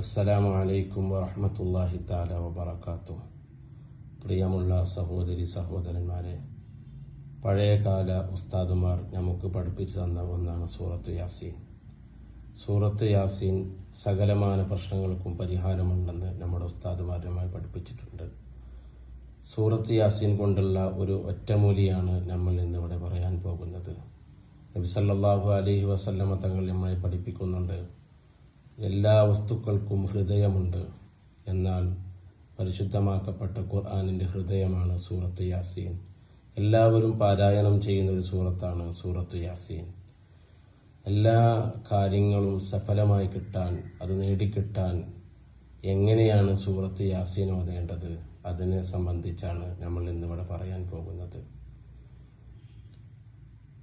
അസ്സലാമു അലൈക്കും വറഹമത്തല്ലാഹി താല വബർക്കാത്തു പ്രിയമുള്ള സഹോദരി സഹോദരന്മാരെ പഴയകാല ഉസ്താദുമാർ നമുക്ക് പഠിപ്പിച്ചു തന്ന ഒന്നാണ് സൂറത്ത് യാസീൻ. സൂറത്ത് യാസീൻ സകലമാന പ്രശ്നങ്ങൾക്കും പരിഹാരമുണ്ടെന്ന് നമ്മുടെ ഉസ്താദുമാർ നമ്മെ പഠിപ്പിച്ചിട്ടുണ്ട്. സൂറത്ത് യാസീൻ കൊണ്ടുള്ള ഒരു ഒറ്റമൂലിയാണ് നമ്മൾ ഇന്നിവിടെ പറയാൻ പോകുന്നത്. നബി അലഹി അലൈഹി വസല്ലമ തങ്ങൾ നമ്മളെ പഠിപ്പിക്കുന്നുണ്ട്. എല്ലാ വസ്തുക്കൾക്കും ഹൃദയമുണ്ട് എന്നാൽ പരിശുദ്ധമാക്കപ്പെട്ട ഖുർആാനിന്റെ ഹൃദയമാണ് സൂറത്ത് യാസീൻ. എല്ലാവരും പാരായണം ചെയ്യുന്ന ഒരു സൂറത്താണ് സൂറത്ത് യാസീൻ. എല്ലാ കാര്യങ്ങളും സഫലമായി കിട്ടാൻ അത് നേടിക്കിട്ടാൻ എങ്ങനെയാണ് സൂറത്ത് യാസീൻ ഓതേണ്ടത്? അതിനെ സംബന്ധിച്ചാണ് നമ്മൾ ഇന്നിവിടെ പറയാൻ പോകുന്നത്.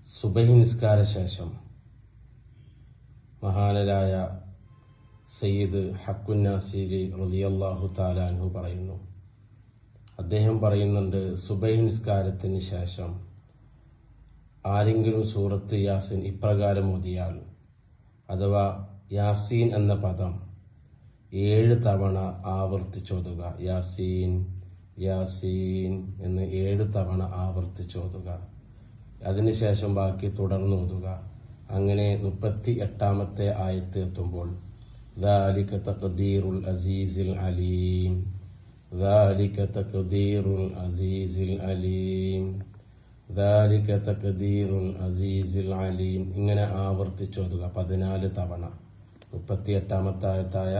സുബഹി നിസ്കാര ശേഷം മഹാനരായ സയ്യിദ് ഹക്കുന്നാസിരി റലിയല്ലാഹു താലാൻഹു പറയുന്നു. അദ്ദേഹം പറയുന്നുണ്ട് സുബൈ നിസ്കാരത്തിന് ശേഷം ആരെങ്കിലും സൂറത്ത് യാസിൻ ഇപ്രകാരം ഓതിയാൽ അഥവാ യാസീൻ എന്ന പദം ഏഴ് തവണ ആവർത്തിച്ചോതുക. യാസീൻ യാസീൻ എന്ന് ഏഴ് തവണ ആവർത്തിച്ചോതുക. അതിനുശേഷം ബാക്കി തുടർന്ന് ഓതുക. അങ്ങനെ മുപ്പത്തി എട്ടാമത്തെ ആയത്ത് എത്തുമ്പോൾ ذلك تقدير العزيز العليم ذلك تقدير العزيز العليم ذلك تقدير العزيز العليم ഇങ്ങനെ ആവർത്തിച്ചോതുക പതിനാല് തവണ മുപ്പത്തി എട്ടാമത്തെ ആയത്തായ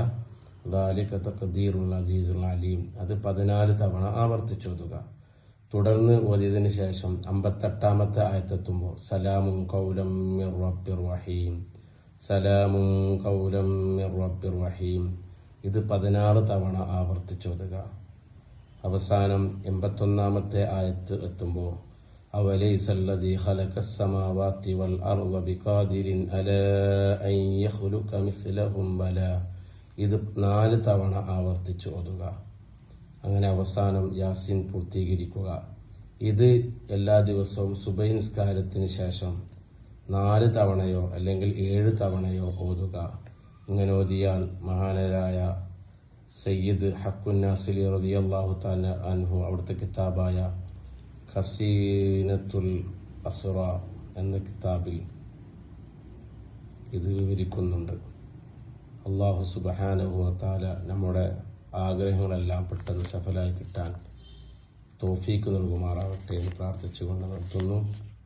ذلك تقدير العزيز العليم അത് പതിനാല് തവണ ആവർത്തിച്ചോതുക തുടർന്ന് ഓതിയതിനു ശേഷം അമ്പത്തെട്ടാമത്തെ ആയത്തെത്തുമ്പോൾ സലാമും കൗലം മിർ റബ്ബിർ റഹീം സലാമും കൗലം മിർ റബ്ബിർ റഹീം ഇത് പതിനാറ് തവണ ആവർത്തിച്ചോതുക അവസാനം എൺപത്തൊന്നാമത്തെ ആയത്ത് എത്തുമ്പോൾ أوليس الذي خلق السماوات والأرض بقادر على أن يخلق مثلهم بلى ഇത് നാല് തവണ ആവർത്തിച്ച് ഓതുക അങ്ങനെ അവസാനം യാസിൻ പൂർത്തീകരിക്കുക ഇത് എല്ലാ ദിവസവും സുബൈ നിസ്കാരത്തിന് ശേഷം നാല് തവണയോ അല്ലെങ്കിൽ ഏഴ് തവണയോ ഓതുക. ഇങ്ങനെ ഓതിയാൽ മഹാനരായ സയ്യിദ് ഹക്കുന്നാസിലി റളിയല്ലാഹു താന അൻഹു അവിടുത്തെ കിതാബായ ഖസീനത്തുൽ അസുറ എന്ന കിതാബിൽ ഇത് വിവരിക്കുന്നുണ്ട്. അള്ളാഹു സുബഹാനുഹത്താല താല നമ്മുടെ ആഗ്രഹങ്ങളെല്ലാം പെട്ടെന്ന് സഫലായി കിട്ടാൻ തോഫീക്ക് നൽകുമാറാവട്ടെ എന്ന് പ്രാർത്ഥിച്ചുകൊണ്ട് നിർത്തുന്നു.